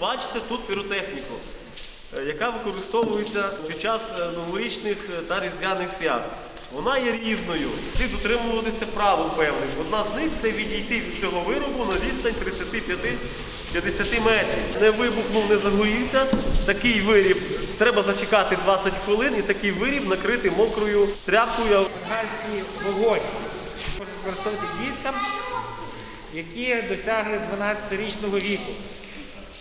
Бачите тут піротехніку, е, яка використовується під час е, новорічних е, та різдвяних свят. Вона є різною. Слід дотримуватися правил певних. Одна з них це відійти від цього виробу на відстань 35-50 метрів. Не вибухнув, не загорівся. Такий виріб треба зачекати 20 хвилин і такий виріб накрити мокрою тряпкою. бенгальський вогонь. Можна використовувати діткам, які досягли 12-річного віку.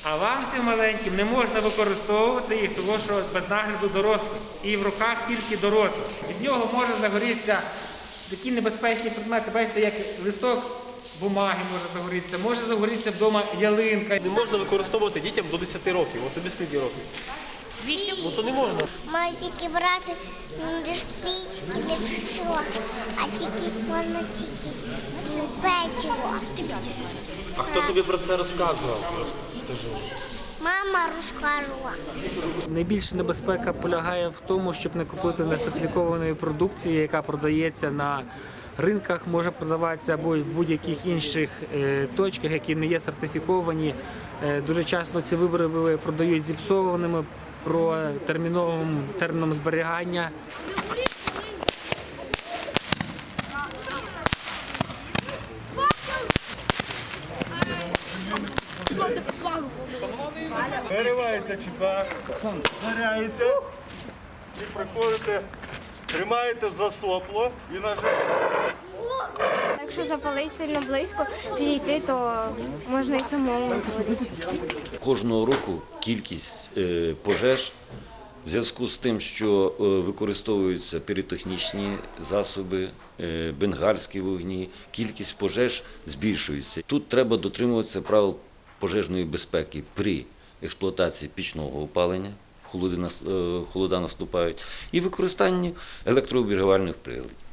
А вам всім маленьким не можна використовувати їх, тому що без нагляду дорослих. І в руках тільки дорослих. Від нього може загорітися такі небезпечні предмети. Бачите, як листок бумаги може загорітися, може загорітися вдома ялинка. Не можна використовувати дітям до 10 років. От до 10 років? Вісім. Ну то не можна. Мальчики брати не спічки, не все, а тільки можна тільки печиво. А хто тобі про це розказував? Скажи. Мама розказувала. Найбільша небезпека полягає в тому, щоб не купити несертифікованої продукції, яка продається на ринках, може продаватися або в будь-яких інших е, точках, які не є сертифіковані. Е, Дуже часто ці вироби продають зіпсованими про терміновим терміном зберігання. Виривається чіпа, заряється і приходите, тримаєте за сопло і нажимаєте. Якщо запалить сильно близько, підійти, то можна і самому згоріти. Кожного року кількість е, пожеж в зв'язку з тим, що е, використовуються піротехнічні засоби, е, бенгальські вогні, кількість пожеж збільшується. Тут треба дотримуватися правил пожежної безпеки при експлуатації пічного опалення, холоди, холода наступають, і використанні електрообігрівальних приладів.